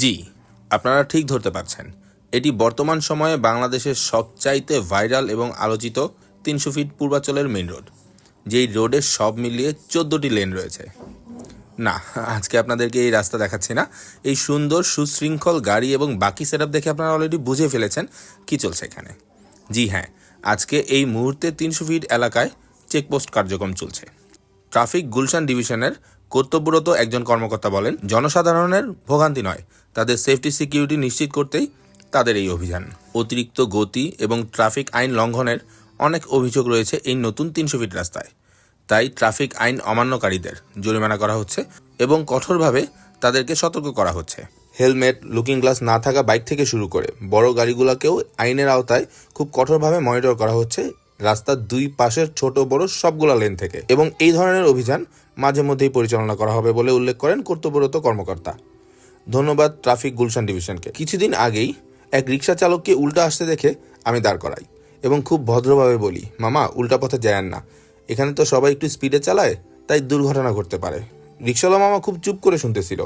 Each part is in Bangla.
জি, আপনারা ঠিক ধরতে পারছেন। এটি বর্তমান সময়ে বাংলাদেশের সবচাইতে ভাইরাল এবং আলোচিত তিনশো ফিট পূর্বাচলের মেইন রোড, যেই রোডের সব মিলিয়ে চোদ্দোটি লেন রয়েছে। না, আজকে আপনাদেরকে এই রাস্তা দেখাচ্ছি না। এই সুন্দর, সুশৃঙ্খল গাড়ি এবং বাকি সেটআপ দেখে আপনারা অলরেডি বুঝে ফেলেছেন কি চলছে এখানে। জি হ্যাঁ আজকে এই মুহূর্তে তিনশো ফিট এলাকায় চেকপোস্ট কার্যক্রম চলছে। ট্রাফিক গুলশান ডিভিশনের কর্তব্যরত একজন কর্মকর্তা বলেন, জনসাধারণের ভোগান্তি নয়, তাদের সেফটি সিকিউরিটি নিশ্চিত করতেই তাদের এই অভিযান। অতিরিক্ত গতি এবং ট্রাফিক আইন লঙ্ঘনের অনেক অভিযোগ রয়েছে এই নতুন তিনশো ফিট রাস্তায়। তাই ট্রাফিক আইন অমান্যকারীদের জরিমানা করা হচ্ছে এবং কঠোরভাবে তাদেরকে সতর্ক করা হচ্ছে। হেলমেট, লুকিং গ্লাস না থাকা বাইক থেকে শুরু করে বড় গাড়িগুলোকেও আইনের আওতায় খুব কঠোরভাবে মনিটর করা হচ্ছে রাস্তার দুই পাশের ছোট বড় সবগুলা লেন থেকে। এবং এই ধরনের অভিযান মাঝে মধ্যেই পরিচালনা করা হবে বলে উল্লেখ করেন কর্তব্যরত কর্মকর্তা। ধন্যবাদ ট্রাফিক গুলশান ডিভিশনকে। কিছুদিন আগেই এক রিক্সা চালককে উল্টা আসতে দেখে আমি দাঁড় করাই এবং খুব ভদ্রভাবে বলি, মামা, উল্টা পথে যায়েন না। এখানে তো সবাই একটু স্পিডে চালায়, তাই দুর্ঘটনা ঘটতে পারে। রিক্সাওয়ালা মামা খুব চুপ করে শুনতেছিল।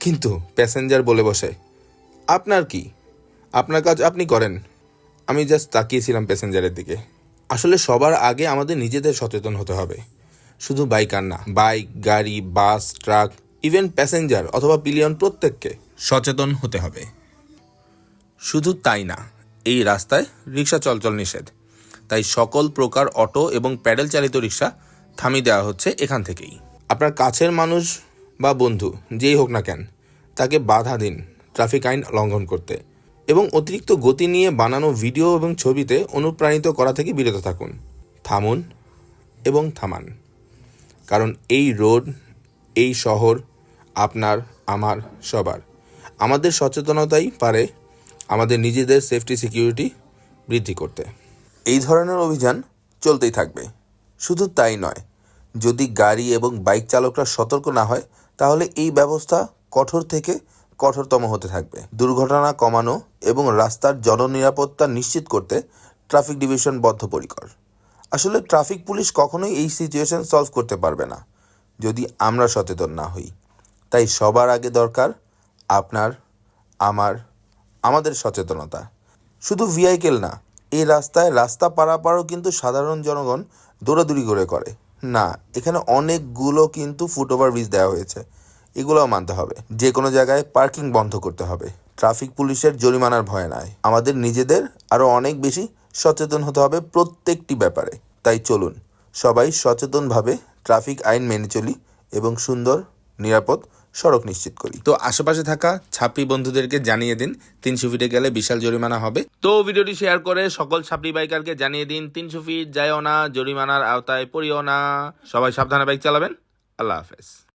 কিন্তু প্যাসেঞ্জার বলে বসে, আপনার কি? আপনার কাজ আপনি করেন। আমি জাস্ট তাকিয়েছিলাম প্যাসেঞ্জারের দিকে। আসলে সবার আগে আমাদের নিজেদের সচেতন হতে হবে। শুধু বাইক আর না, বাইক, গাড়ি, বাস, ট্রাক ইভেন প্যাসেঞ্জার অথবা পিলিয়ন প্রত্যেককে সচেতন হতে হবে। শুধু তাই না, এই রাস্তায় রিক্সা চলচল নিষেধ। তাই সকল প্রকার অটো এবং প্যাডেল চালিত রিক্সা থামিয়ে দেওয়া হচ্ছে এখান থেকেই। আপনার কাছের মানুষ বা বন্ধু, যেই হোক না কেন, তাকে বাধা দিন ট্রাফিক আইন লঙ্ঘন করতে। এবং অতিরিক্ত গতি নিয়ে বানানো ভিডিও এবং ছবিতে অনুপ্রাণিত করা থেকে বিরত থাকুন। থামুন এবং থামান। কারণ এই রোড, এই শহর আপনার, আমার, সবার। আমাদের সচেতনতাই পারে আমাদের নিজেদের সেফটি সিকিউরিটি বৃদ্ধি করতে। এই ধরনের অভিযান চলতেই থাকবে। শুধু তাই নয়, যদি গাড়ি এবং বাইক চালকরা সতর্ক না হয়, তাহলে এই ব্যবস্থা কঠোর থেকে কঠোরতম হতে থাকবে। দুর্ঘটনা কমানো এবং রাস্তার জননিরাপত্তা নিশ্চিত করতে ট্রাফিক ডিভিশন বদ্ধপরিকর। আসলে ট্রাফিক পুলিশ কখনোই এই সিচুয়েশন সলভ করতে পারবে না, যদি আমরা সচেতন না হই। তাই সবার আগে দরকার আপনার, আমার, আমাদের সচেতনতা। শুধু ভিআইকেল না, এই রাস্তায় রাস্তা পারাপারও কিন্তু সাধারণ জনগণ দৌড়াদৌড়ি করে করে। না, এখানে অনেকগুলো কিন্তু ফুটওভার ব্রিজ দেওয়া হয়েছে। এগুলোও মানতে হবে। যে কোনো জায়গায় পার্কিং বন্ধ করতে হবে। ট্রাফিক পুলিশের জরিমানার ভয় নাই। আমাদের নিজেদের আরও অনেক বেশি সচেতন হতে হবে প্রত্যেকটি ব্যাপারে। তাই চলুন, সবাই সচেতনভাবে ট্রাফিক আইন মেনে চলি এবং সুন্দর, নিরাপদ সড়ক নিশ্চিত করি। তো আশেপাশে থাকা ছাপড়ি বন্ধুদেরকে জানিয়ে দিন, তিনশো ফিটে গেলে বিশাল জরিমানা হবে। তো ভিডিওটি শেয়ার করে সকল ছাপড়ি বাইকারকে জানিয়ে দিন, তিনশো ফিট যাইও না, জরিমানার আওতায় পড়িও না। সবাই সাবধানে বাইক চালাবেন। আল্লাহ হাফেজ।